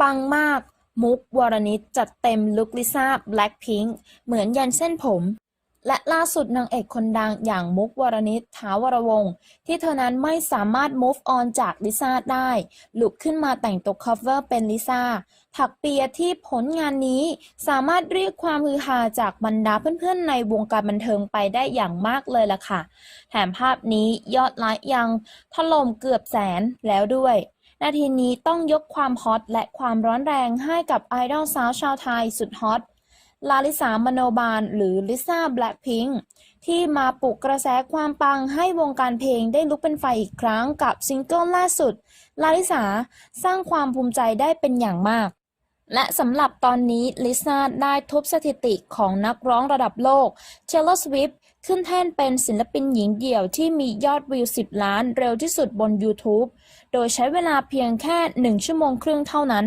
ปังมาก มุกวรณิตจัดเต็มลุคลิซ่าแบล็คพิงค์เหมือนยันเส้นผม และล่าสุดนางเอกคนดังอย่างมุกวรณิตท้าวรวงศ์ที่เธอนั้นไม่สามารถ move on จากลิซ่าได้ลุกขึ้นมาแต่งตัว cover เป็นลิซ่าถักเปียที่ผลงานนี้สามารถเรียกความฮือฮาจากบรรดาเพื่อนๆ ในวงการบันเทิงไปได้อย่างมากเลยล่ะค่ะ แถมภาพนี้ยอดไลค์ยังถล่มเกือบแสนแล้วด้วย นาทีนี้ต้องยกความฮอตและความร้อนแรงให้กับไอดอลสาวชาวไทยสุดฮอตลาลิสามโนบาล หรือลิซ่าแบล็คพิงค์ที่มาปลุกกระแสความปังให้วงการเพลงได้ลุกเป็นไฟอีกครั้งกับซิงเกิลล่าสุด ลาลิสาสร้างความภูมิใจได้เป็นอย่างมาก และสำหรับตอนนี้ลิซ่าได้ทุบสถิติของนักร้องระดับโลก Taylor Swift ขึ้นแท่นเป็นศิลปินหญิงเดี่ยวที่มียอดวิว 10 ล้านเร็วที่สุดบน YouTube โดยใช้เวลาเพียงแค่ 1 ชั่วโมงครึ่งเท่านั้น